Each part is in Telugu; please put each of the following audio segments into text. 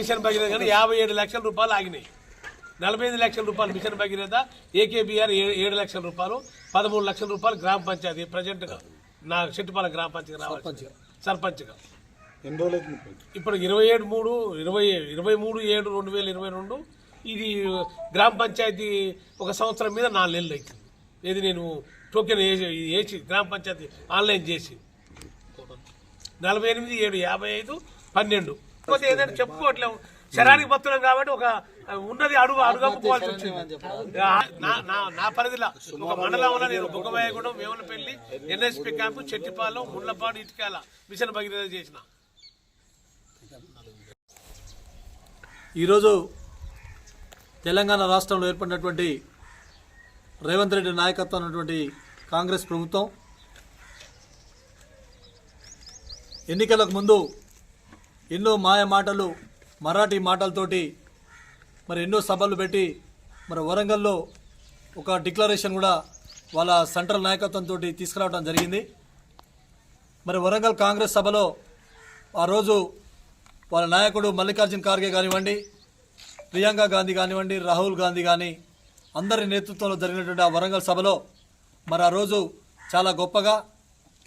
మిషన్ భగీరథ కానీ యాభై ఏడు లక్షల రూపాయలు ఆగినాయి. నలభై ఐదు లక్షల రూపాయలు మిషన్ భగీరథ ఏకేబిఆర్ ఏడు లక్షల రూపాయలు పదమూడు లక్షల రూపాయలు గ్రామ పంచాయతీ ప్రజెంట్గా నా చెట్టుపాలెం గ్రామ పంచాయతీ రావాలి సర్పంచ్గా? ఇప్పుడు? ఇరవై ఏడు మూడు ఇరవై ఇరవై మూడు ఏడు రెండు వేల ఇరవై రెండు ఇది గ్రామ పంచాయతీ ఒక సంవత్సరం మీద నాలుగు నెలలు అవుతుంది. ఇది నేను టోకెన్ వేసి గ్రామ పంచాయతీ ఆన్లైన్ చేసి. నలభై ఎనిమిది ఏడు యాభై ఐదు పన్నెండు. కాకపోతే ఏంటంటే చెప్పుకోవట్లేము. శరానికి బతున్నాం కాబట్టి ఒక ఉన్నది అడుగు అడుగమ్ముకోవాల్సి వచ్చింది. నా పరిధిలో ఒక మండలంలో నేను Buggabayagudem Vemulapalli NSP camp Chettipalem Mullapadu ఇటుకాల mission Bhagiratha చేసిన. ఈరోజు తెలంగాణ రాష్ట్రంలో ఏర్పడినటువంటి రేవంత్ రెడ్డి నాయకత్వం ఉన్నటువంటి కాంగ్రెస్ ప్రభుత్వం ఎన్నికలకు ముందు ఎన్నో మాయ మాటలు మరాఠీ మాటలతోటి మరి ఎన్నో సభలు పెట్టి మరి వరంగల్లో ఒక డిక్లరేషన్ కూడా వాళ్ళ సెంట్రల్ నాయకత్వంతో తీసుకురావడం జరిగింది. మరి వరంగల్ కాంగ్రెస్ సభలో ఆ రోజు వాళ్ళ నాయకుడు మల్లికార్జున ఖార్గే కానివ్వండి ప్రియాంక గాంధీ కానివ్వండి రాహుల్ గాంధీ కానీ అందరి నేతృత్వంలో జరిగినటువంటి ఆ వరంగల్ సభలో మరి ఆ రోజు చాలా గొప్పగా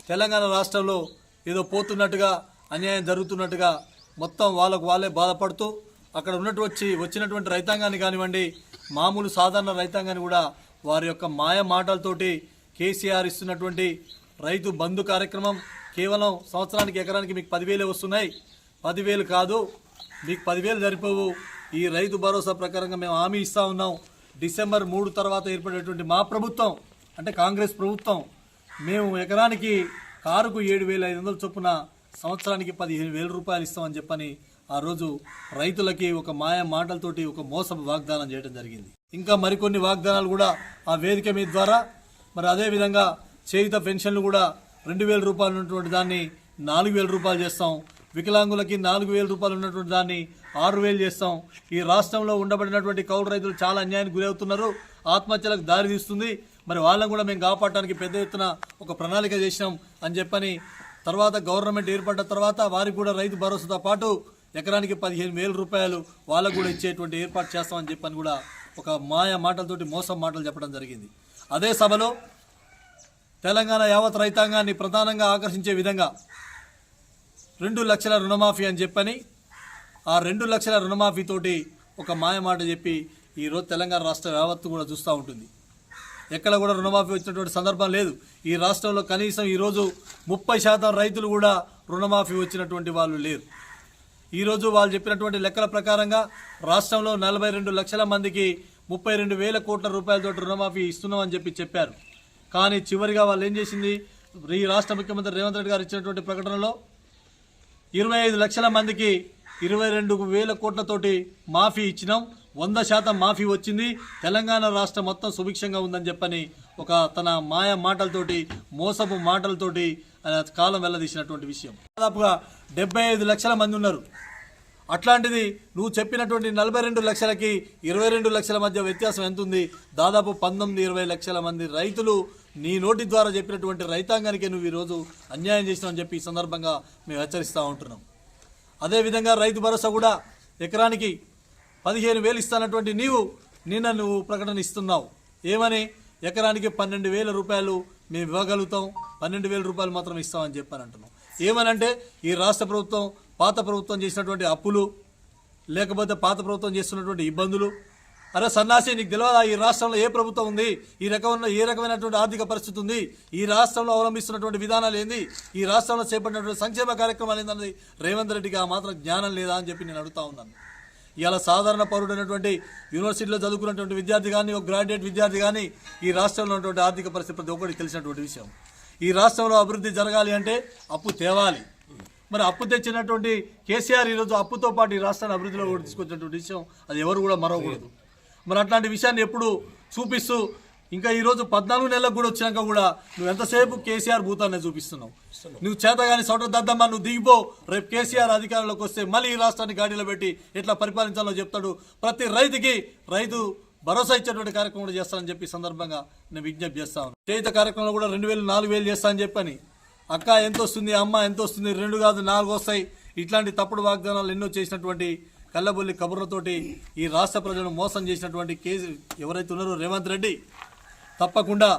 తెలంగాణ రాష్ట్రంలో ఏదో పోతున్నట్టుగా అన్యాయం జరుగుతున్నట్టుగా మొత్తం వాళ్ళకు వాళ్ళే బాధపడుతూ అక్కడ ఉన్నట్టు వచ్చి వచ్చినటువంటి రైతాంగాన్ని కానివ్వండి మామూలు సాధారణ రైతాంగాన్ని కూడా వారి యొక్క మాయ మాటలతోటి కేసీఆర్ ఇస్తున్నటువంటి రైతు బంధు కార్యక్రమం కేవలం సంవత్సరానికి ఎకరానికి మీకు పదివేలే వస్తున్నాయి. పదివేలు కాదు మీకు పదివేలు సరిపోవు. ఈ రైతు భరోసా ప్రకారంగా మేము హామీ ఇస్తా ఉన్నాం. డిసెంబర్ మూడు తర్వాత ఏర్పడేటువంటి మా ప్రభుత్వం అంటే కాంగ్రెస్ ప్రభుత్వం మేము ఎకరానికి కారుకు ఏడు వేల ఐదు వందల చొప్పున సంవత్సరానికి పదిహేను వేల రూపాయలు ఇస్తామని చెప్పని ఆ రోజు రైతులకి ఒక మాయ మాటలతోటి ఒక మోసపు వాగ్దానం చేయడం జరిగింది. ఇంకా మరికొన్ని వాగ్దానాలు కూడా ఆ వేదిక మీద ద్వారా. మరి అదేవిధంగా చేయుత పెన్షన్లు కూడా రెండు వేల రూపాయలు ఉన్నటువంటి దాన్ని నాలుగు వేల రూపాయలు చేస్తాం. వికలాంగులకి నాలుగు వేల రూపాయలు ఉన్నటువంటి దాన్ని ఆరు వేలు చేస్తాం. ఈ రాష్ట్రంలో ఉండబడినటువంటి కౌలు రైతులు చాలా అన్యాయానికి గురవుతున్నారు. ఆత్మహత్యలకు దారి తీస్తుంది. మరి వాళ్ళని కూడా మేము కాపాడటానికి పెద్ద ఎత్తున ఒక ప్రణాళిక చేసినాం అని చెప్పని తర్వాత గవర్నమెంట్ ఏర్పడ్డ తర్వాత వారికి కూడా రైతు భరోసాతో పాటు ఎకరానికి పదిహేను వేల రూపాయలు వాళ్ళకు కూడా ఇచ్చేటువంటి ఏర్పాటు చేస్తామని చెప్పని కూడా ఒక మాయ మాటలతోటి మోసం మాటలు చెప్పడం జరిగింది. అదే సభలో తెలంగాణ యావత్ రైతాంగాన్ని ప్రధానంగా ఆకర్షించే విధంగా రెండు లక్షల రుణమాఫీ అని చెప్పని ఆ రెండు లక్షల రుణమాఫీతోటి ఒక మాయ మాట చెప్పి ఈరోజు తెలంగాణ రాష్ట్ర యావత్తు కూడా చూస్తూ ఉంటుంది. ఎక్కడ కూడా రుణమాఫీ వచ్చినటువంటి సందర్భం లేదు. ఈ రాష్ట్రంలో కనీసం ఈరోజు ముప్పై శాతం రైతులు కూడా రుణమాఫీ వచ్చినటువంటి వాళ్ళు లేరు. ఈరోజు వాళ్ళు చెప్పినటువంటి లెక్కల ప్రకారంగా రాష్ట్రంలో నలభై రెండు లక్షల మందికి ముప్పై రెండు వేల కోట్ల రూపాయలతో రుణమాఫీ ఇస్తున్నామని చెప్పి చెప్పారు. కానీ చివరిగా వాళ్ళు ఏం చేసింది? ఈ రాష్ట్ర ముఖ్యమంత్రి రేవంత్ రెడ్డి గారు ఇచ్చినటువంటి ప్రకటనలో ఇరవై ఐదు లక్షల మందికి ఇరవై రెండు వేల కోట్లతోటి మాఫీ ఇచ్చినాం. వంద శాతం మాఫీ వచ్చింది. తెలంగాణ రాష్ట్రం మొత్తం సుభిక్షంగా ఉందని చెప్పని ఒక తన మాయ మాటలతోటి మోసపు మాటలతోటి ఆయన కాలం వెళ్ళదీసినటువంటి విషయం. దాదాపుగా డెబ్బై ఐదు లక్షల మంది ఉన్నారు. అట్లాంటిది నువ్వు చెప్పినటువంటి నలభై రెండు లక్షలకి ఇరవై రెండు లక్షల మధ్య వ్యత్యాసం ఎంత ఉంది? దాదాపు పంతొమ్మిది ఇరవై లక్షల మంది రైతులు నీ నోటి ద్వారా చెప్పినటువంటి రైతాంగానికి నువ్వు ఈరోజు అన్యాయం చేసినావని చెప్పి ఈ సందర్భంగా మేము హెచ్చరిస్తూ ఉంటున్నాం. అదేవిధంగా రైతు భరోసా కూడా ఎకరానికి పదిహేను వేలు ఇస్తానటువంటి నీవు నిన్న నువ్వు ప్రకటన ఇస్తున్నావు. ఏమని? ఎకరానికి పన్నెండు వేల రూపాయలు మేము ఇవ్వగలుగుతాం. పన్నెండు వేల రూపాయలు మాత్రం ఇస్తామని చెప్పాను అంటున్నాం. ఏమనంటే ఈ రాష్ట్ర ప్రభుత్వం పాత ప్రభుత్వం చేసినటువంటి అప్పులు లేకపోతే పాత ప్రభుత్వం చేస్తున్నటువంటి ఇబ్బందులు. అరే సన్నాసి నీకు తెలియదా ఈ రాష్ట్రంలో ఏ ప్రభుత్వం ఉంది? ఈ రకమైన ఏ రకమైనటువంటి ఆర్థిక పరిస్థితి ఉంది? ఈ రాష్ట్రంలో అవలంబిస్తున్నటువంటి విధానాలు ఏంది? ఈ రాష్ట్రంలో చేపట్టినటువంటి సంక్షేమ కార్యక్రమాలు ఏందన్నది రేవంత్ రెడ్డికి ఆ మాత్రం జ్ఞానం లేదా అని చెప్పి నేను అడుగుతా ఉన్నాను. ఇలా సాధారణ పౌరుడైనటువంటి యూనివర్సిటీలో చదువుకున్నటువంటి విద్యార్థి కానీ ఒక గ్రాడ్యుయేట్ విద్యార్థి కానీ ఈ రాష్ట్రంలో ఉన్నటువంటి ఆర్థిక పరిస్థితి ప్రతి ఒక్కరికి తెలిసినటువంటి విషయం. ఈ రాష్ట్రంలో అభివృద్ధి జరగాలి అంటే అప్పు తేవాలి. మరి అప్పు తెచ్చినటువంటి కేసీఆర్ ఈరోజు అప్పుతో పాటు ఈ రాష్ట్రాన్ని అభివృద్ధిలో కూడా తీసుకొచ్చినటువంటి విషయం అది ఎవరు కూడా మరవకూడదు. మరి అట్లాంటి విషయాన్ని ఎప్పుడు చూపిస్తూ ఇంకా ఈరోజు పద్నాలుగు నెలలకు కూడా వచ్చినాక కూడా నువ్వు ఎంతసేపు కేసీఆర్ భూతాన్ని చూపిస్తున్నావు? నువ్వు చేతగాని సొట దద్దమ్మ నువ్వు దిగిపో. రేపు కేసీఆర్ అధికారంలోకి వస్తే మళ్ళీ ఈ రాష్ట్రాన్ని గాడిలో పెట్టి ఎట్లా పరిపాలించాలో చెప్తాడు. ప్రతి రైతుకి రైతు భరోసా ఇచ్చేటువంటి కార్యక్రమం కూడా చేస్తానని చెప్పి సందర్భంగా నేను విజ్ఞప్తి చేస్తాను చేత కార్యక్రమంలో కూడా రెండు వేలు నాలుగు వేలు చేస్తా అని చెప్పని. అక్క ఎంత వస్తుంది అమ్మ ఎంత వస్తుంది రెండు కాదు నాలుగు వస్తాయి. ఇట్లాంటి తప్పుడు వాగ్దానాలు ఎన్నో చేసినటువంటి కళ్ళబొల్లి కబుర్లతోటి ఈ రాష్ట్ర ప్రజలను మోసం చేసినటువంటి కేసు ఎవరైతే ఉన్నారో రేవంత్ రెడ్డి. తప్పకుండా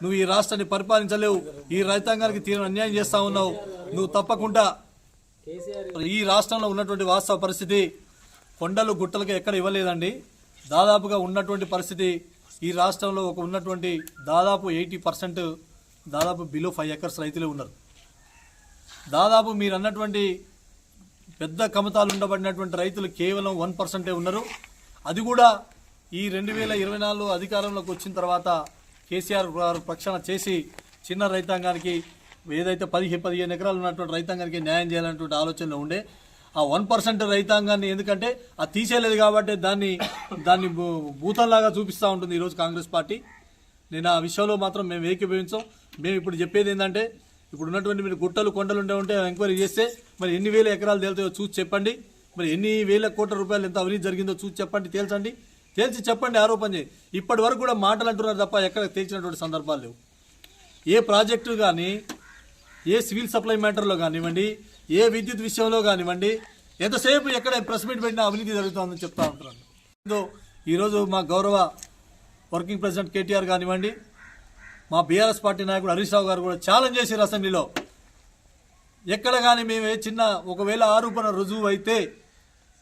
నువ్వు ఈ రాష్ట్రాన్ని పరిపాలించలేవు. ఈ రైతాంగానికి తీవ్ర అన్యాయం చేస్తా ఉన్నావు. నువ్వు తప్పకుండా ఈ రాష్ట్రంలో ఉన్నటువంటి వాస్తవ పరిస్థితి కొండలు గుట్టలకు ఎక్కడ ఇవ్వలేదండి. దాదాపుగా ఉన్నటువంటి పరిస్థితి ఈ రాష్ట్రంలో ఒక ఉన్నటువంటి దాదాపు ఎయిటీ పర్సెంట్ దాదాపు బిలో ఫైవ్ ఎకర్స్ రైతులే ఉన్నారు. దాదాపు మీరు అన్నటువంటి పెద్ద కమతాలు ఉండబడినటువంటి రైతులు కేవలం వన్ పర్సెంటే ఉన్నారు. అది కూడా ఈ రెండు వేల ఇరవై నాలుగు అధికారంలోకి వచ్చిన తర్వాత కేసీఆర్ గారు ప్రక్షాళన చేసి చిన్న రైతాంగానికి ఏదైతే పదిహేను పదిహేను ఎకరాలు ఉన్నటువంటి రైతాంగానికి న్యాయం చేయాలన్నటువంటి ఆలోచనలో ఉండే ఆ వన్ పర్సెంట్ రైతాంగాన్ని ఎందుకంటే అది తీసేయలేదు కాబట్టి దాన్ని దాన్ని భూ- భూతంలాగా చూపిస్తూ ఉంటుంది ఈరోజు కాంగ్రెస్ పార్టీ. నేను ఆ విషయంలో మాత్రం మేము ఏకీభవించాం. మేము ఇప్పుడు చెప్పేది ఏంటంటే ఇప్పుడు ఉన్నటువంటి మీరు గుట్టలు కొండలు ఉండే ఉంటే ఎంక్వైరీ చేస్తే మరి ఎన్ని వేల ఎకరాలు తేలుతాయో చూసి చెప్పండి. మరి ఎన్ని వేల కోట్ల రూపాయలు ఎంత అవినీతి జరిగిందో చూసి చెప్పండి తేల్చండి. తేల్చి చెప్పండి ఆరోపణ చేయి. ఇప్పటి వరకు కూడా మాటలు అంటున్నారు తప్ప ఎక్కడ తేల్చినటువంటి సందర్భాలు లేవు. ఏ ప్రాజెక్టు కానీ ఏ సివిల్ సప్లై మ్యాటర్లో కానివ్వండి ఏ విద్యుత్ విషయంలో కానివ్వండి ఎంతసేపు ఎక్కడ ప్రెస్ మీట్ పెట్టినా అవినీతి జరుగుతుందని చెప్తా ఉంటున్నాను ఈరోజు మా గౌరవ వర్కింగ్ ప్రెసిడెంట్ కేటీఆర్ కానివ్వండి మా బీఆర్ఎస్ పార్టీ నాయకుడు హరీష్ రావు గారు కూడా ఛాలెంజ్ చేశారు అసెంబ్లీలో. ఎక్కడ కానీ మేము చిన్న ఒకవేళ ఆరోపణ రుజువు అయితే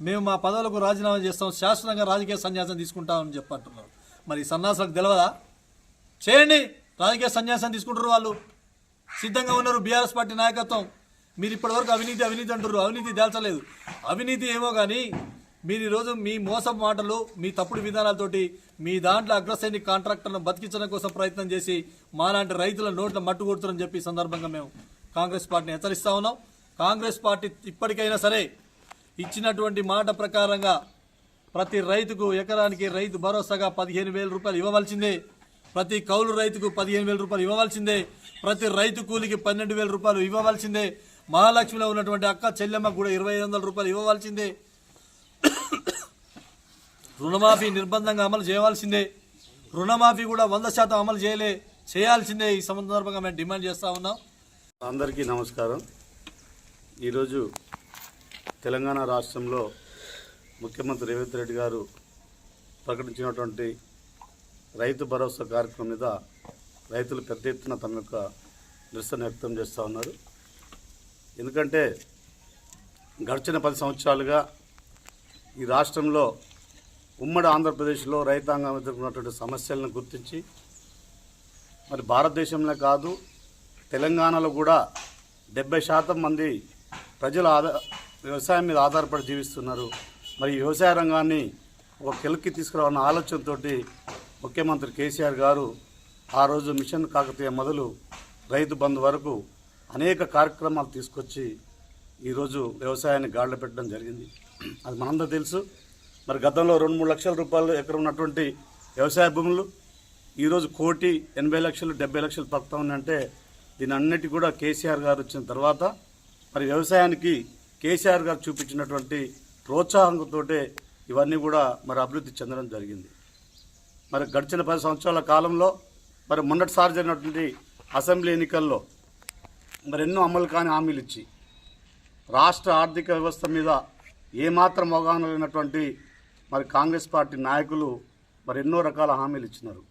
మేము మా పదవులకు రాజీనామా చేస్తాం శాశ్వతంగా రాజకీయ సన్యాసం తీసుకుంటామని చెప్పంటున్నారు. మరి ఈ సన్యాసులకు తెలియదా చేయండి రాజకీయ సన్యాసం తీసుకుంటారు వాళ్ళు. సిద్ధంగా ఉన్నారు బీఆర్ఎస్ పార్టీ నాయకత్వం. మీరు ఇప్పటివరకు అవినీతి అవినీతి అంటారు అవినీతి తేల్చలేదు. అవినీతి ఏమో కానీ మీరు ఈరోజు మీ మోసం మాటలు మీ తప్పుడు విధానాలతోటి మీ దాంట్లో అగ్రసైనిక్ కాంట్రాక్టర్లను బతికించడం కోసం ప్రయత్నం చేసి మాలాంటి రైతుల నోట్ల మట్టు కొడుతున్నారని చెప్పి సందర్భంగా మేము కాంగ్రెస్ పార్టీని హెచ్చరిస్తా ఉన్నాం. కాంగ్రెస్ పార్టీ ఇప్పటికైనా సరే ఇచ్చినటువంటి మాట ప్రకారంగా ప్రతి రైతుకు ఎకరానికి రైతు భరోసాగా పదిహేను వేల రూపాయలు ఇవ్వవలసిందే. ప్రతి కౌలు రైతుకు పదిహేను వేల రూపాయలు ఇవ్వవలసిందే. ప్రతి రైతు కూలికి పన్నెండు వేల రూపాయలు ఇవ్వవలసిందే. మహాలక్ష్మిలో ఉన్నటువంటి అక్క చెల్లెమ్మకు కూడా ఇరవై ఐదు వందల రూపాయలు ఇవ్వవలసిందే. రుణమాఫీ నిర్బంధంగా అమలు చేయవలసిందే. రుణమాఫీ కూడా వంద శాతం అమలు చేయలే చేయాల్సిందే. ఈ సందర్భంగా మేము డిమాండ్ చేస్తూ ఉన్నాం. అందరికీ నమస్కారం. ఈరోజు తెలంగాణ రాష్ట్రంలో ముఖ్యమంత్రి రేవంత్ రెడ్డి గారు ప్రకటించినటువంటి రైతు భరోసా కార్యక్రమం మీద రైతులు పెద్ద ఎత్తున తమ యొక్క నిరసన వ్యక్తం చేస్తూ ఉన్నారు. ఎందుకంటే గడిచిన పది సంవత్సరాలుగా ఈ రాష్ట్రంలో ఉమ్మడి ఆంధ్రప్రదేశ్లో రైతాంగం ఎదుర్కొన్నటువంటి సమస్యలను గుర్తించి మరి భారతదేశంలో కాదు తెలంగాణలో కూడా డెబ్బై శాతం మంది ప్రజల ఆదా వ్యవసాయం మీద ఆధారపడి జీవిస్తున్నారు. మరి వ్యవసాయ రంగాన్ని ఒక కెలుక్కి తీసుకురావాలన్న ఆలోచనతోటి ముఖ్యమంత్రి కేసీఆర్ గారు ఆ రోజు మిషన్ కాకతీయ మొదలు రైతు బంధు వరకు అనేక కార్యక్రమాలు తీసుకొచ్చి ఈరోజు వ్యవసాయాన్ని గాడిలో పెట్టడం జరిగింది. అది మనందరూ తెలుసు. మరి గతంలో రెండు మూడు లక్షల రూపాయలు ఎకరం ఉన్నటువంటి వ్యవసాయ భూములు ఈరోజు కోటి ఎనభై లక్షలు డెబ్బై లక్షలు పక్కన ఉన్నాయంటే దీని అన్నిటి కూడా కేసీఆర్ గారు వచ్చిన తర్వాత మరి వ్యవసాయానికి కేసీఆర్ గారు చూపించినటువంటి ప్రోత్సాహంతోటే ఇవన్నీ కూడా మరి అభివృద్ధి చెందడం జరిగింది. మరి గడిచిన పది సంవత్సరాల కాలంలో మరి మొన్నటిసారి జరిగినటువంటి అసెంబ్లీ ఎన్నికల్లో మరి ఎన్నో అమలు కాని హామీలు ఇచ్చి రాష్ట్ర ఆర్థిక వ్యవస్థ మీద ఏమాత్రం అవగాహన లేనటువంటి మరి కాంగ్రెస్ పార్టీ నాయకులు మరి ఎన్నో రకాల హామీలు ఇచ్చినారు.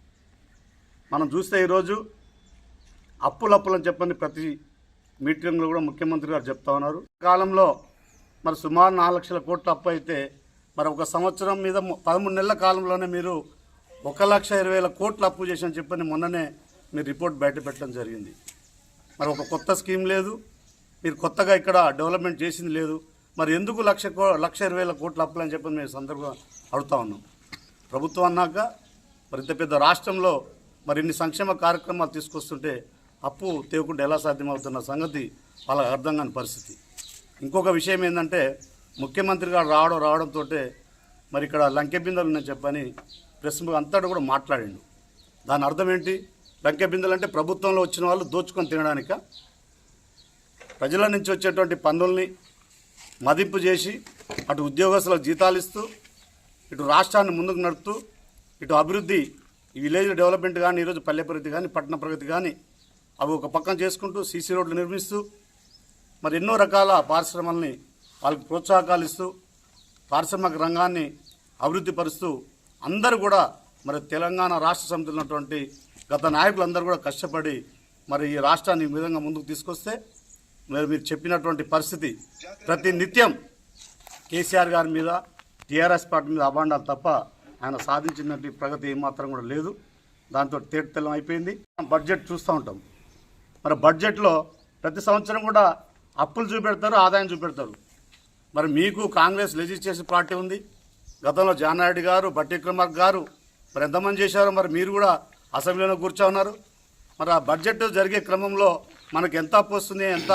మనం చూస్తే ఈరోజు అప్పులప్పులని చెప్పని ప్రతి మీటింగ్లో కూడా ముఖ్యమంత్రి గారు చెప్తా ఉన్నారు. కాలంలో మరి సుమారు నాలుగు లక్షల కోట్ల అప్పు అయితే మరి ఒక సంవత్సరం మీద పదమూడు నెలల కాలంలోనే మీరు ఒక లక్ష ఇరవై వేల కోట్లు అప్పు చేశారని చెప్పని మొన్ననే మీరు రిపోర్ట్ బయట పెట్టడం జరిగింది. మరి ఒక కొత్త స్కీమ్ లేదు. మీరు కొత్తగా ఇక్కడ డెవలప్మెంట్ చేసింది లేదు. మరి ఎందుకు లక్ష కో లక్ష ఇరవై వేల కోట్లు అప్పులు అని చెప్పి మేము సందర్భంగా అడుగుతా ఉన్నాం. ప్రభుత్వం అన్నాక మరి ఇంత పెద్ద రాష్ట్రంలో మరి ఇన్ని సంక్షేమ కార్యక్రమాలు తీసుకొస్తుంటే అప్పు తేవకుండా ఎలా సాధ్యమవుతున్న సంగతి వాళ్ళకి అర్థం కాని పరిస్థితి. ఇంకొక విషయం ఏంటంటే ముఖ్యమంత్రి గారు రావడం రావడంతో మరి ఇక్కడ లంకె బిందెలు ఉన్నాయని చెప్పని ప్రెస్ అంతటా కూడా మాట్లాడిండు. దాని అర్థం ఏంటి? లంకె బిందెలు అంటే ప్రభుత్వంలో వచ్చిన వాళ్ళు దోచుకొని తినడానిక? ప్రజల నుంచి వచ్చేటువంటి పన్నుల్ని మదింపు చేసి అటు ఉద్యోగస్తులకు జీతాలు ఇస్తూ ఇటు రాష్ట్రాన్ని ముందుకు నడుపుతూ ఇటు అభివృద్ధి ఈ విలేజ్ డెవలప్మెంట్ కానీ ఈరోజు పల్లె ప్రగతి కానీ పట్టణ ప్రగతి కానీ అవి ఒక పక్కన చేసుకుంటూ సీసీ రోడ్లు నిర్మిస్తూ మరి ఎన్నో రకాల పారిశ్రమల్ని వాళ్ళకి ప్రోత్సాహకాలు ఇస్తూ పారిశ్రామిక రంగాన్ని అభివృద్ధి పరుస్తూ అందరూ కూడా మరి తెలంగాణ రాష్ట్ర సమితిలో ఉన్నటువంటి గత నాయకులందరూ కూడా కష్టపడి మరి ఈ రాష్ట్రాన్ని ఈ విధంగా ముందుకు తీసుకొస్తే మరి మీరు చెప్పినటువంటి పరిస్థితి ప్రతి నిత్యం కేసీఆర్ గారి మీద టీఆర్ఎస్ పార్టీ మీద అభాండాలు తప్ప ఆయన సాధించినటువంటి ప్రగతి ఏమాత్రం కూడా లేదు. దాంతో తేటతెల్లం అయిపోయింది. బడ్జెట్ చూస్తూ ఉంటాం. మరి బడ్జెట్లో ప్రతి సంవత్సరం కూడా అప్పులు చూపెడతారు ఆదాయం చూపెడతారు. మరి మీకు కాంగ్రెస్ లెజిస్లేషన్ పార్టీ ఉంది. గతంలో జానారెడ్డి గారు బట్టి గారు మరి ఎంతమంది చేశారో మరి మీరు కూడా అసెంబ్లీలో కూర్చో ఉన్నారు. మరి ఆ బడ్జెట్ జరిగే క్రమంలో మనకు ఎంత అప్పు వస్తుంది ఎంత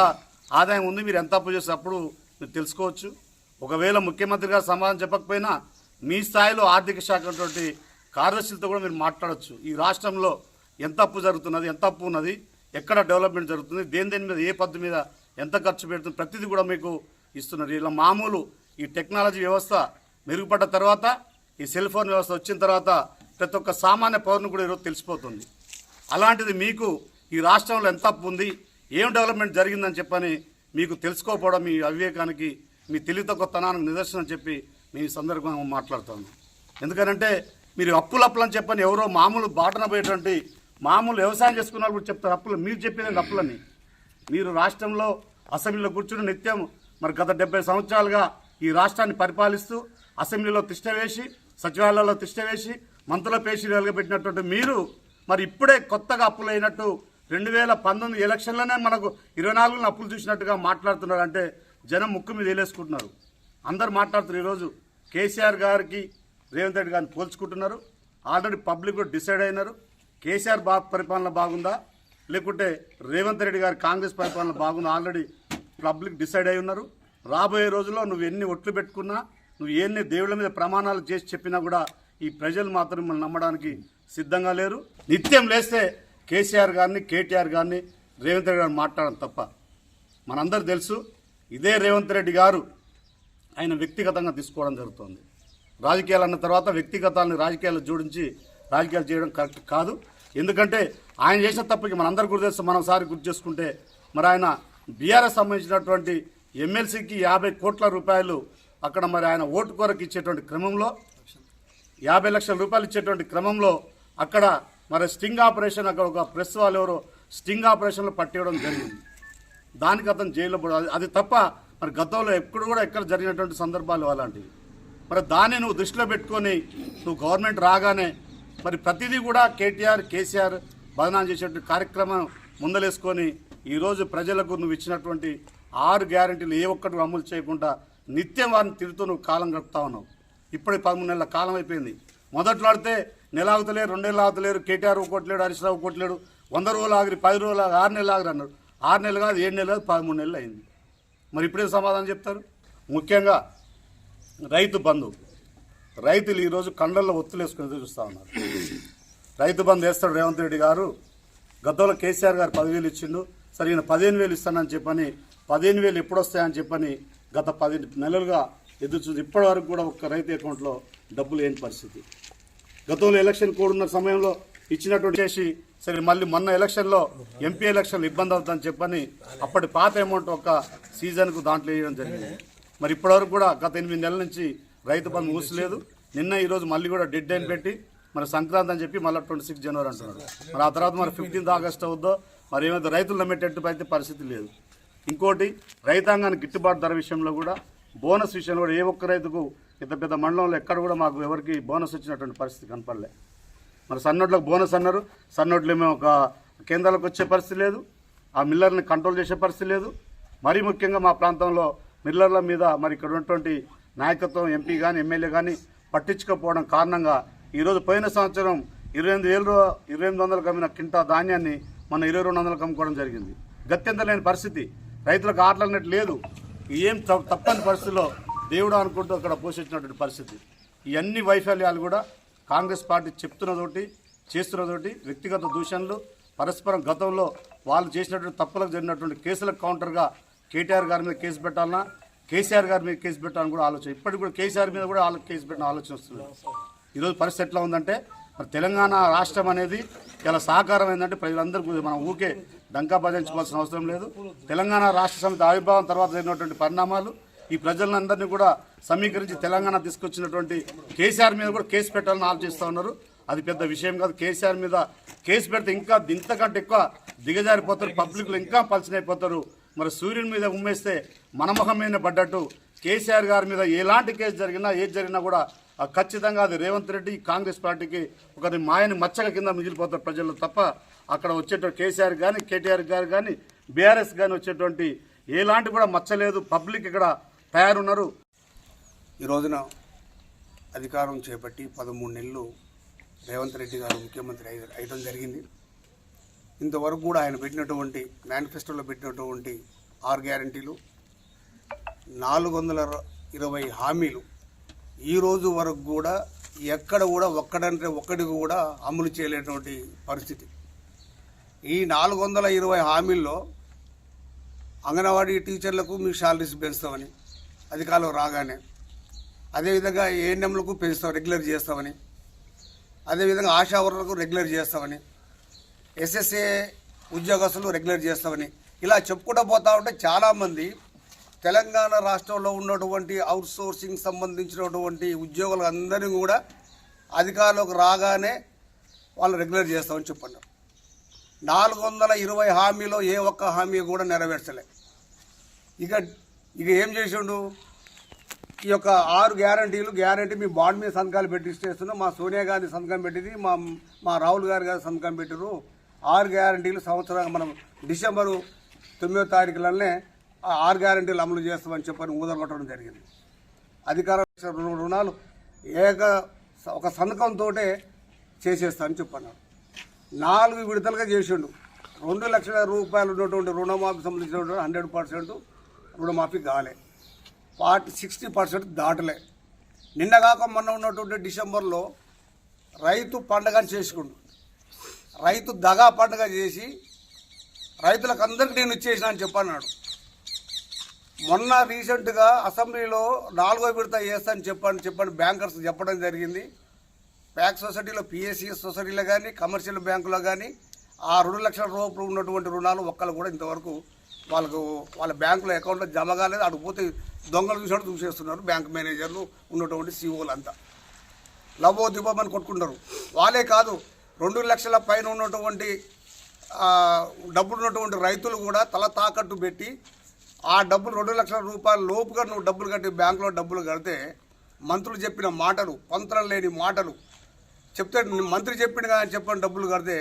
ఆదాయం ఉంది మీరు ఎంత అప్పు చేస్తే అప్పుడు మీరు తెలుసుకోవచ్చు. ఒకవేళ ముఖ్యమంత్రి గారు సమాధానం చెప్పకపోయినా మీ స్థాయిలో ఆర్థిక శాఖ కార్యదర్శులతో కూడా మీరు మాట్లాడొచ్చు. ఈ రాష్ట్రంలో ఎంత అప్పు జరుగుతున్నది ఎంత అప్పు ఉన్నది ఎక్కడ డెవలప్మెంట్ జరుగుతుంది దేని దేని మీద ఏ పద్ధతి మీద ఎంత ఖర్చు పెడుతుంది ప్రతిదీ కూడా మీకు ఇస్తున్నారు. ఇలా మామూలు ఈ టెక్నాలజీ వ్యవస్థ మెరుగుపడ్డ తర్వాత ఈ సెల్ ఫోన్ వ్యవస్థ వచ్చిన తర్వాత ప్రతి ఒక్క సామాన్య పౌరుని కూడా ఈరోజు తెలిసిపోతుంది. అలాంటిది మీకు ఈ రాష్ట్రంలో ఎంత అప్పు ఉంది ఏం డెవలప్మెంట్ జరిగిందని చెప్పని మీకు తెలుసుకోకపోవడం మీ అవివేకానికి మీ తెలివి తక్కువతనానికి నిదర్శనం చెప్పి మీ ఈ సందర్భంగా మాట్లాడుతాను. ఎందుకనంటే మీరు అప్పులప్పులని చెప్పని ఎవరో మామూలు బాటన పోయేటువంటి మామూలు వ్యవసాయం చేసుకున్న వాళ్ళు కూడా చెప్తారు అప్పులు. మీరు చెప్పిన అప్పులని. మీరు రాష్ట్రంలో అసెంబ్లీలో కూర్చుని నిత్యం మరి గత డెబ్బై సంవత్సరాలుగా ఈ రాష్ట్రాన్ని పరిపాలిస్తూ అసెంబ్లీలో తిష్ట వేసి సచివాలయాల్లో తిష్ట వేసి మంత్రుల పేషి పెట్టినటువంటి మీరు మరి ఇప్పుడే కొత్తగా అప్పులు అయినట్టు రెండు వేల పంతొమ్మిది ఎలక్షన్లోనే మనకు ఇరవై నాలుగులో అప్పులు చూసినట్టుగా మాట్లాడుతున్నారు అంటే జనం ముక్కు మీద వేలేసుకుంటున్నారు. అందరు మాట్లాడుతున్నారు ఈరోజు. కేసీఆర్ గారికి రేవంత్ రెడ్డి గారిని పోల్చుకుంటున్నారు. ఆల్రెడీ పబ్లిక్ కూడా డిసైడ్ అయినారు. కేసీఆర్ బా పరిపాలన బాగుందా? లేకుంటే రేవంత్ రెడ్డి గారి కాంగ్రెస్ పరిపాలన బాగుందా? ఆల్రెడీ పబ్లిక్ డిసైడ్ అయి ఉన్నారు. రాబోయే రోజుల్లో నువ్వు ఎన్ని ఒట్లు పెట్టుకున్నా నువ్వు ఎన్ని దేవుళ్ళ మీద ప్రమాణాలు చేసి చెప్పినా కూడా ఈ ప్రజలు మాత్రం మిమ్మల్ని నమ్మడానికి సిద్ధంగా లేరు. నిత్యం లేస్తే కేసీఆర్ గారిని కేటీఆర్ గారిని రేవంత్ రెడ్డి గారిని మాట్లాడడం తప్ప మనందరూ తెలుసు ఇదే రేవంత్ రెడ్డి గారు ఆయన వ్యక్తిగతంగా తీసుకోవడం జరుగుతుంది. రాజకీయాలు అన్న తర్వాత వ్యక్తిగతాలను రాజకీయాలు జోడించి రాజకీయాలు చేయడం కరెక్ట్ కాదు. ఎందుకంటే ఆయన చేసిన తప్పకి మనందరూ గుర్తు చేస్తే మనం సారి గుర్తు చేసుకుంటే మరి ఆయన బీఆర్ఎస్ సంబంధించినటువంటి ఎమ్మెల్సీకి యాభై కోట్ల రూపాయలు అక్కడ మరి ఆయన ఓటు కొరకు ఇచ్చేటువంటి క్రమంలో యాభై లక్షల రూపాయలు ఇచ్చేటువంటి క్రమంలో అక్కడ మరి స్టింగ్ ఆపరేషన్ అక్కడ ఒక ప్రెస్ వాళ్ళు ఎవరో స్టింగ్ ఆపరేషన్లో పట్టేయడం జరిగింది. దానికి అతను జైల్లో పడాలి అది- అది తప్ప మరి గతంలో ఎప్పుడు కూడా ఎక్కడ జరిగినటువంటి సందర్భాలు అలాంటివి. మరి దాన్ని నువ్వు దృష్టిలో పెట్టుకొని నువ్వు గవర్నమెంట్ రాగానే మరి ప్రతిదీ కూడా కేటీఆర్ కేసీఆర్ బదనాం చేసేటువంటి కార్యక్రమం ముందలేసుకొని ఈరోజు ప్రజలకు నువ్వు ఇచ్చినటువంటి ఆరు గ్యారెంటీలు ఏ ఒక్కటి అమలు చేయకుండా నిత్యం వారిని తిరుగుతూ నువ్వు కాలం గడుపుతా ఉన్నావు. ఇప్పటికి పదమూడు నెలల కాలం అయిపోయింది. మొదట్లో ఆడితే నెల ఆగుతలేరు రెండేళ్ళు ఆగుతలేరు కేటీఆర్ ఒక్కట్లేడు హరీష్ ఒక్కట్లేడు వంద రోజులు ఆగిరి పది రోజులు ఆగి ఆరు నెలలు ఆగిరి అన్నారు. ఆరు నెలలు కాదు ఏడు నెలలు కాదు పదమూడు నెలలు అయింది. మరి ఇప్పుడే సమాధానం చెప్తారు? ముఖ్యంగా రైతు బంధు. రైతులు ఈరోజు కండల్లో ఒత్తులేసుకుని చూస్తూ ఉన్నారు. రైతు బంద్ వేస్తాడు రేవంత్ రెడ్డి గారు. గతంలో కేసీఆర్ గారు పదివేలు ఇచ్చిండు. సరే ఈయన పదిహేను వేలు ఇస్తానని చెప్పని పదిహేను వేలు ఎప్పుడు వస్తాయని చెప్పని గత పది నెలలుగా ఎదురు చూసి ఇప్పటి వరకు కూడా ఒక్క రైతు అకౌంట్లో డబ్బులు లేని పరిస్థితి. గతంలో ఎలక్షన్ కూడున్న సమయంలో ఇచ్చినటువంటి చేసి సరే మళ్ళీ మొన్న ఎలక్షన్లో ఎంపీ ఎలక్షన్లు ఇబ్బంది అవుతుందని చెప్పని అప్పటి పాత అమౌంట్ ఒక సీజన్కు దాంట్లో వేయడం జరిగింది. మరి ఇప్పటివరకు కూడా గత ఎనిమిది నెలల నుంచి రైతు బంధు మూసలేదు నిన్న ఈరోజు మళ్ళీ కూడా డెడ్ లైన్ పెట్టి మరి సంక్రాంతి అని చెప్పి మళ్ళీ ట్వంటీ సిక్స్ జనవరి అంటున్నారు. మరి ఆ తర్వాత మరి ఫిఫ్టీన్త్ ఆగస్ట్ అవుద్దో మరి ఏమైతే రైతులు నమ్మేటట్టు అయితే పరిస్థితి లేదు. ఇంకోటి రైతాంగానికి గిట్టుబాటు ధర విషయంలో కూడా బోనస్ విషయంలో కూడా ఏ ఒక్క రైతుకు ఇంత పెద్ద మండలంలో ఎక్కడ కూడా మాకు ఎవరికి బోనస్ వచ్చినటువంటి పరిస్థితి కనపడలే. మరి సన్నోట్లకు బోనస్ అన్నారు. సన్నోట్లు ఏమో ఒక కేంద్రాలకు వచ్చే పరిస్థితి లేదు. ఆ మిల్లర్ని కంట్రోల్ చేసే పరిస్థితి లేదు. మరీ ముఖ్యంగా మా ప్రాంతంలో మిల్లర్ల మీద మరి ఇక్కడ ఉన్నటువంటి నాయకత్వం ఎంపీ కానీ ఎమ్మెల్యే కానీ పట్టించుకోకపోవడం కారణంగా ఈరోజు పోయిన సంవత్సరం ఇరవై ఎనిమిది వేలు ఇరవై ఎనిమిది వందలకు అమ్మిన కింటా ధాన్యాన్ని మన ఇరవై రెండు వందలకు అమ్ముకోవడం జరిగింది. గత్యంత లేని పరిస్థితి. రైతులకు ఆటలన్నట్టు లేదు. ఏం తప్పని పరిస్థితిలో దేవుడు అనుకుంటూ అక్కడ పోషించినటువంటి పరిస్థితి. ఇవన్నీ వైఫల్యాలు కూడా కాంగ్రెస్ పార్టీ చెప్తున్నదోటి చేస్తున్నదోటి వ్యక్తిగత దూషణలు పరస్పరం గతంలో వాళ్ళు చేసినటువంటి తప్పులకు జరిగినటువంటి కేసులకు కౌంటర్గా కేటీఆర్ గారి మీద కేసు పెట్టాలన్నా కేసీఆర్ గారి మీద కేసు పెట్టాలని కూడా ఆలోచన. ఇప్పటికి కూడా కేసీఆర్ మీద కూడా వాళ్ళకి కేసు పెట్టిన ఆలోచన వస్తుంది. ఈరోజు పరిస్థితి ఎట్లా ఉందంటే మరి తెలంగాణ రాష్ట్రం అనేది చాలా సహకారం ఏంటంటే ప్రజలందరూ మనం ఊకే డంకా భజించుకోవాల్సిన అవసరం లేదు. తెలంగాణ రాష్ట్ర సమితి ఆవిర్భావం తర్వాత జరిగినటువంటి పరిణామాలు ఈ ప్రజలందరినీ కూడా సమీకరించి తెలంగాణ తీసుకొచ్చినటువంటి కేసీఆర్ మీద కూడా కేసు పెట్టాలని ఆలోచిస్తూ ఉన్నారు. అది పెద్ద విషయం కాదు. కేసీఆర్ మీద కేసు పెడితే ఇంకా ఇంతకంటే ఎక్కువ దిగజారిపోతారు పబ్లిక్లో ఇంకా పలచనైపోతారు. మరి సూర్యుని మీద ఉమ్మేస్తే మనమొహం మీద పడ్డట్టు కేసీఆర్ గారి మీద ఎలాంటి కేసు జరిగినా ఏది జరిగినా కూడా ఖచ్చితంగా అది రేవంత్ రెడ్డి కాంగ్రెస్ పార్టీకి ఒకరి మాయని మచ్చక కింద మిగిలిపోతారు ప్రజలు తప్ప అక్కడ వచ్చేటువంటి కేసీఆర్ కానీ కేటీఆర్ గారు కానీ బీఆర్ఎస్ కానీ వచ్చేటువంటి ఎలాంటి కూడా మచ్చలేదు. పబ్లిక్ ఇక్కడ తయారున్నారు. ఈ రోజున అధికారం చేపట్టి పదమూడు నెలలు రేవంత్ రెడ్డి గారు ముఖ్యమంత్రి అయ్యడం జరిగింది. ఇంతవరకు కూడా ఆయన పెట్టినటువంటి మేనిఫెస్టోలో పెట్టినటువంటి ఆరు గ్యారంటీలు నాలుగు వందల ఇరవై హామీలు. ఈ రోజు వరకు కూడా ఎక్కడ కూడా ఒక్కడంటే ఒక్కటి కూడా అమలు చేయలేనటువంటి పరిస్థితి. ఈ నాలుగు వందల ఇరవై హామీల్లో అంగన్వాడీ టీచర్లకు మీ శాలరీస్ పెంచుతామని అధికారులు రాగానే. అదేవిధంగా ఏఎన్ఎంలకు పెంచుతాం రెగ్యులర్ చేస్తామని. అదేవిధంగా ఆశా వర్కర్లకు రెగ్యులర్ చేస్తామని. ఎస్ఎస్ఏ ఉద్యోగస్తులు రెగ్యులర్ చేస్తామని ఇలా చెప్పుకుంటూ పోతా ఉంటే చాలామంది తెలంగాణ రాష్ట్రంలో ఉన్నటువంటి అవుట్సోర్సింగ్ సంబంధించినటువంటి ఉద్యోగులు అందరినీ కూడా అధికారులకు రాగానే వాళ్ళు రెగ్యులర్ చేస్తామని చెప్పన్నారు. నాలుగు వందల ఇరవై హామీలో ఏ ఒక్క హామీ కూడా నెరవేర్చలే. ఇక ఇక ఏం చేసిండు? ఈ యొక్క ఆరు గ్యారంటీలు గ్యారంటీ మీ బాండ్ మీద సంతకాలు పెట్టి ఇచ్చేస్తున్నాం. మా సోనియా గాంధీ సంతకం పెట్టింది మా మా రాహుల్ గారి గారు సంతకం పెట్టారు ఆరు గ్యారంటీలు సంవత్సరం మనం డిసెంబరు తొమ్మిదో తారీఖులనే ఆ ఆరు గ్యారంటీలు అమలు చేస్తామని చెప్పని ఊదరగొట్టడం జరిగింది. అధికార రుణాలు ఏక ఒక సంతకంతో చేసేస్తానని చెప్పన్నాడు నాలుగు విడతలుగా చేసిండు. రెండు లక్షల రూపాయలు ఉన్నటువంటి రుణమాఫీ సంబంధించినటువంటి హండ్రెడ్ పర్సెంట్ రుణమాఫీ కాలే. ఫార్టీ సిక్స్టీ పర్సెంట్ దాటలే. నిన్న కాక మొన్న ఉన్నటువంటి డిసెంబర్లో రైతు పండగను చేసుకుండు. రైతు దగా పండుగ చేసి రైతులకు అందరికీ నేను ఇచ్చేసిన అని చెప్పన్నాడు. మొన్న రీసెంట్గా అసెంబ్లీలో నాలుగో విడత చేస్తాను చెప్పండి చెప్పండి బ్యాంకర్స్ చెప్పడం జరిగింది. బ్యాంక్ సొసైటీలో పిఎస్సిఎస్ సొసైటీలో కానీ కమర్షియల్ బ్యాంకులో కానీ ఆ రెండు లక్షల రూపాయలు ఉన్నటువంటి రుణాలు ఒక్కరు కూడా ఇంతవరకు వాళ్ళకు వాళ్ళ బ్యాంకులో అకౌంట్లో జమ కాలేదు. అటు పోతే దొంగలు చూసినట్టు చూసేస్తున్నారు బ్యాంక్ మేనేజర్లు ఉన్నటువంటి సీఓలు అంతా లవో దిబోమని కొట్టుకుంటారు. వాళ్ళే కాదు రెండు లక్షల పైన ఉన్నటువంటి డబ్బులు ఉన్నటువంటి రైతులు కూడా తల తాకట్టు పెట్టి ఆ డబ్బులు రెండు లక్షల రూపాయల లోపుగా నువ్వు డబ్బులు కట్టి బ్యాంకులో డబ్బులు కడితే మంత్రులు చెప్పిన మాటలు పంతులు లేని మాటలు. చెప్తే మంత్రి చెప్పిన కానీ చెప్పని డబ్బులు కడితే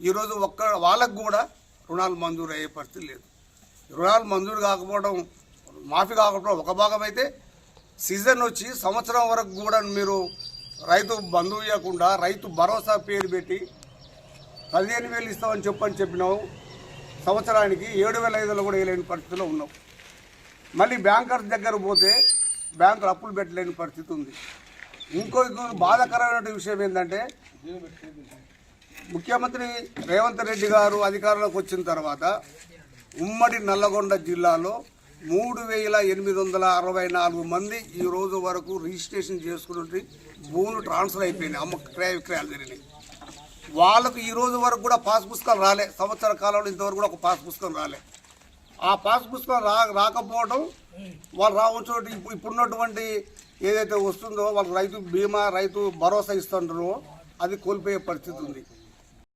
ఈరోజు ఒక్క వాళ్ళకు కూడా రుణాలు మంజూరు అయ్యే పరిస్థితి లేదు. రుణాలు మంజూరు కాకపోవడం మాఫీ కాకపోవడం ఒక భాగం అయితే సీజన్ వచ్చి సంవత్సరం వరకు కూడా మీరు రైతు బంధువు ఇవ్వకుండా రైతు భరోసా పేరు పెట్టి పదిహేను వేలు ఇస్తామని చెప్పని చెప్పినావు. సంవత్సరానికి ఏడు వేల ఐదులో కూడా వేయలేని పరిస్థితిలో ఉన్నావు. మళ్ళీ బ్యాంకర్స్ దగ్గర పోతే బ్యాంకులు అప్పులు పెట్టలేని పరిస్థితి ఉంది. ఇంకో ఇంకో బాధాకరమైన విషయం ఏంటంటే ముఖ్యమంత్రి రేవంత్ రెడ్డి గారు అధికారంలోకి వచ్చిన తర్వాత ఉమ్మడి నల్లగొండ జిల్లాలో మూడు వేల ఎనిమిది వందల అరవై నాలుగు మంది ఈ రోజు వరకు రిజిస్ట్రేషన్ చేసుకున్నట్టు భూములు ట్రాన్స్ఫర్ అయిపోయినాయి. అమ్మ క్రయ విక్రయాలు జరిగినాయి. వాళ్ళకు ఈ రోజు వరకు కూడా పాస్ పుస్తకాలు రాలే. సంవత్సర కాలంలో ఇంతవరకు కూడా ఒక పాస్ పుస్తకం రాలే. ఆ పాస్ పుస్తకం రా రాకపోవడం వాళ్ళు రావచ్చు. ఇప్పుడు ఇప్పుడున్నటువంటి ఏదైతే వస్తుందో వాళ్ళు రైతు బీమా రైతు భరోసా ఇస్తుంటారో అది కోల్పోయే పరిస్థితి ఉంది.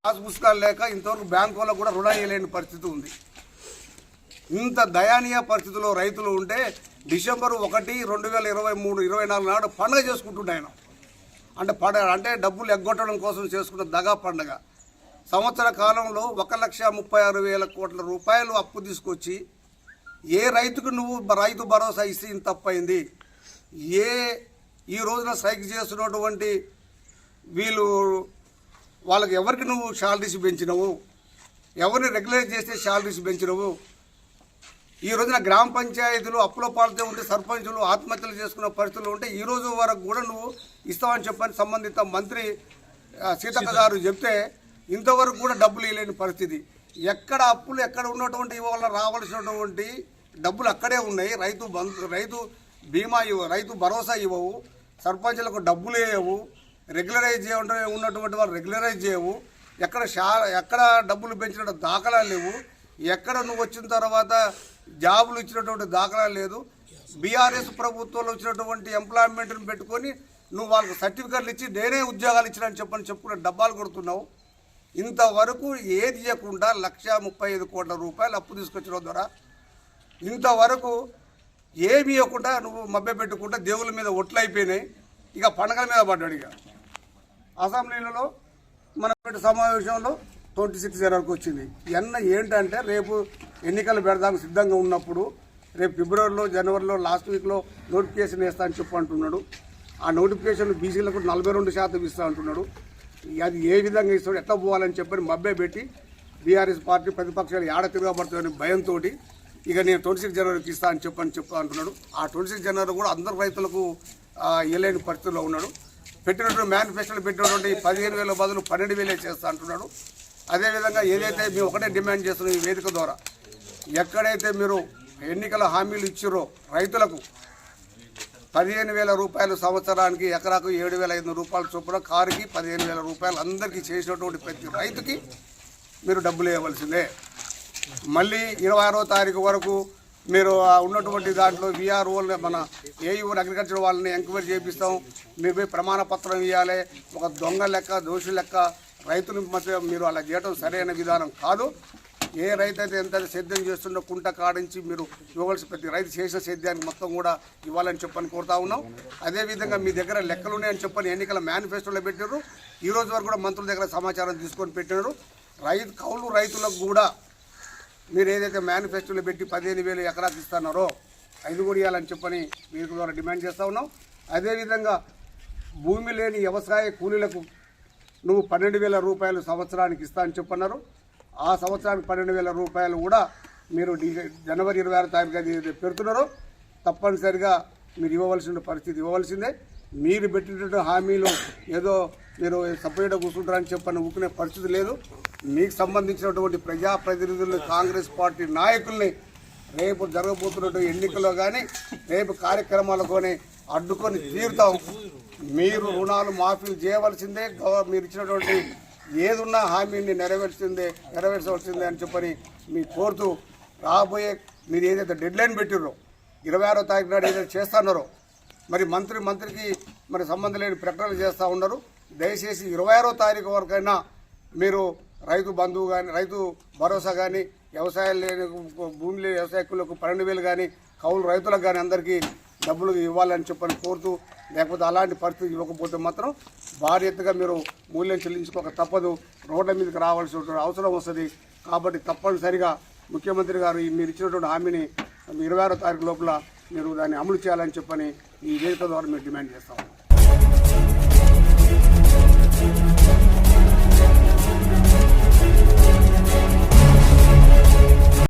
పాస్ పుస్తకాలు లేక ఇంతవరకు బ్యాంకు వాళ్ళకు కూడా రుణ ఇవ్వలేని పరిస్థితి ఉంది. ఇంత దయానీయ పరిస్థితిలో రైతులు ఉంటే డిసెంబర్ ఒకటి రెండు వేల ఇరవై మూడు ఇరవై నాలుగు నాడు పండుగ చేసుకుంటుండే ఆయన. అంటే పడ అంటే డబ్బులు ఎగ్గొట్టడం కోసం చేసుకున్న దగా పండగ. సంవత్సర కాలంలో ఒక లక్ష ముప్పై ఆరు వేల కోట్ల రూపాయలు అప్పు తీసుకొచ్చి ఏ రైతుకు నువ్వు రైతు భరోసా ఇస్తే ఇంత తప్పైంది ఏ ఈ రోజున స్ట్రైక్ చేస్తున్నటువంటి వీళ్ళు వాళ్ళకి ఎవరికి నువ్వు శాలరీస్ పెంచినవు? ఎవరిని రెగ్యులైజ్ చేస్తే శాలరీస్ పెంచినవు? ఈ రోజున గ్రామ పంచాయతీలు అప్పుల పాలతో ఉంటే సర్పంచులు ఆత్మహత్యలు చేసుకున్న పరిస్థితులు ఉంటే ఈ రోజు వరకు కూడా నువ్వు ఇస్తావని చెప్పని సంబంధిత మంత్రి సీతక్క గారు చెప్తే ఇంతవరకు కూడా డబ్బులు ఇవ్వలేని పరిస్థితి. ఎక్కడ అప్పులు ఎక్కడ ఉన్నటువంటి ఇవాళ రావాల్సినటువంటి డబ్బులు అక్కడే ఉన్నాయి. రైతు బంధు రైతు బీమా ఇవ్వ రైతు భరోసా ఇవ్వవు. సర్పంచులకు డబ్బులు వేయవు రెగ్యులరైజ్ చేయడం ఉన్నటువంటి వాళ్ళు రెగ్యులరైజ్ చేయవు. ఎక్కడ షా ఎక్కడ డబ్బులు పెంచిన దాఖలా లేవు. ఎక్కడ నువ్వు వచ్చిన తర్వాత జాబులు ఇచ్చినటువంటి దాఖలా లేదు. బీఆర్ఎస్ ప్రభుత్వంలో వచ్చినటువంటి ఎంప్లాయ్మెంట్ని పెట్టుకొని నువ్వు వాళ్ళకి సర్టిఫికెట్లు ఇచ్చి నేనే ఉద్యోగాలు ఇచ్చినని చెప్పని చెప్పుకునే డబ్బాలు కొడుతున్నావు. ఇంతవరకు ఏది ఇవ్వకుండా లక్ష ముప్పై ఐదు కోట్ల రూపాయలు అప్పు తీసుకొచ్చడం ద్వారా ఇంతవరకు ఏమి ఇవ్వకుండా నువ్వు మభ్య పెట్టుకుంటా దేవుళ్ళ మీద ఒట్లు అయిపోయినాయి. ఇక పండగల మీద పడ్డాడు ఇక. అసెంబ్లీలలో మన సమావేశంలో ట్వంటీ సిక్స్ జనవరికి వచ్చింది. ఎన్న ఏంటంటే రేపు ఎన్నికలు పెడదాం సిద్ధంగా ఉన్నప్పుడు రేపు ఫిబ్రవరిలో జనవరిలో లాస్ట్ వీక్లో నోటిఫికేషన్ వేస్తా అని చెప్పి అంటున్నాడు. ఆ నోటిఫికేషన్ బీసీలకు నలభై రెండు శాతం ఇస్తా అంటున్నాడు. అది ఏ విధంగా ఇస్తాడు ఎట్లా పోవాలని చెప్పని మబ్బే పెట్టి బీఆర్ఎస్ పార్టీ ప్రతిపక్షాలు ఏడ తిరగబడుతుందని భయంతో ఇక నేను ట్వంటీ సిక్స్ జనవరికి ఇస్తా అని చెప్పని చెప్పు అంటున్నాడు. ఆ ట్వంటీ సిక్స్ జనవరి కూడా అందరు రైతులకు ఇవ్వలేని పరిస్థితిలో ఉన్నాడు. పెట్టినటువంటి మేనిఫెస్టోలో పెట్టినటువంటి పదిహేను వేల బదులు పన్నెండు వేలే చేస్తా అంటున్నాడు. అదేవిధంగా ఏదైతే మేము ఒకటే డిమాండ్ చేస్తున్నాం ఈ వేదిక ద్వారా ఎక్కడైతే మీరు ఎన్నికల హామీలు ఇచ్చిరో రైతులకు పదిహేను వేల రూపాయలు సంవత్సరానికి ఎకరాకు ఏడు వేల ఐదు రూపాయలు చొప్పున కారుకి పదిహేను వేల రూపాయలు అందరికీ చేసినటువంటి ప్రతి రైతుకి మీరు డబ్బులు ఇవ్వవలసిందే. మళ్ళీ ఇరవై ఆరో తారీఖు వరకు మీరు ఉన్నటువంటి దాంట్లో విఆర్ఓని మన ఏఈఓ అగ్రికల్చర్ వాళ్ళని ఎంక్వైరీ చేపిస్తాం. మీరు పోయి ప్రమాణ పత్రం ఇవ్వాలి ఒక దొంగ లెక్క దోషి లెక్క రైతుల మధ్య మీరు అలా చేయడం సరైన విధానం కాదు. ఏ రైతు అయితే ఎంత సేద్యం చేస్తుండో కుంట కాడించి మీరు ఇవ్వవలసి ప్రతి రైతు చేసిన సేద్యానికి మొత్తం కూడా ఇవ్వాలని చెప్పని కోరుతా ఉన్నాం. అదేవిధంగా మీ దగ్గర లెక్కలు ఉన్నాయని చెప్పని ఎన్నికల మేనిఫెస్టోలో పెట్టారు ఈ రోజు వరకు కూడా మంత్రుల దగ్గర సమాచారం తీసుకొని పెట్టినారు. రైతు కౌలు రైతులకు కూడా మీరు ఏదైతే మేనిఫెస్టోలో పెట్టి పదిహేను వేలు ఎకరాకి ఇస్తున్నారో ఐదు కూడా ఇవ్వాలని చెప్పని మీరు ద్వారా డిమాండ్ చేస్తూ ఉన్నాం. అదేవిధంగా భూమి లేని వ్యవసాయ కూలీలకు నువ్వు పన్నెండు వేల రూపాయలు సంవత్సరానికి ఇస్తా అని చెప్పన్నారు. ఆ సంవత్సరానికి పన్నెండు వేల రూపాయలు కూడా మీరు జనవరి ఇరవై ఆరు తారీఖు అది తప్పనిసరిగా మీరు ఇవ్వవలసిన పరిస్థితి ఇవ్వవలసిందే. మీరు పెట్టినటువంటి హామీలు ఏదో మీరు సపరేట్గా కూర్చుంటారని చెప్పని ఊకునే పరిస్థితి లేదు. మీకు సంబంధించినటువంటి ప్రజాప్రతినిధుల్ని కాంగ్రెస్ పార్టీ నాయకుల్ని రేపు జరగబోతున్నటువంటి ఎన్నికల్లో కానీ రేపు కార్యక్రమాలు కానీ అడ్డుకొని తీరుతాం. మీరు రుణాలు మాఫీలు చేయవలసిందే మీరు ఇచ్చినటువంటి ఏదున్నా హామీని నెరవేర్చిందే నెరవేర్చవలసిందే అని చెప్పని మీ కోరుతూ రాబోయే మీరు ఏదైతే డెడ్లైన్ పెట్టిర్రో ఇరవై ఆరో తారీఖు నాడు ఏదైతే చేస్తున్నారో మరి మంత్రి మంత్రికి మరి సంబంధం లేని ప్రకటనలు చేస్తూ ఉన్నారు. దయచేసి ఇరవై ఆరో తారీఖు వరకైనా మీరు రైతు బంధువు కానీ రైతు భరోసా కానీ వ్యవసాయం లేని భూమి లేని వ్యవసాయకులకు పన్నెండు వేలు కానీ కౌలు రైతులకు కానీ అందరికీ డబ్బులు ఇవ్వాలని చెప్పని కోరుతూ లేకపోతే అలాంటి పరిస్థితి ఇవ్వకపోతే మాత్రం భారీ ఎత్తుగా మీరు మూల్యం చెల్లించుకోక తప్పదు. రోడ్ల మీదకి రావాల్సిన అవసరం వస్తుంది. కాబట్టి తప్పనిసరిగా ముఖ్యమంత్రి గారు మీరు ఇచ్చినటువంటి హామీని ఇరవై ఆరో తారీఖు లోపల మీరు దాన్ని అమలు చేయాలని చెప్పని ఈ వేదిక ద్వారా మేము డిమాండ్ చేస్తాము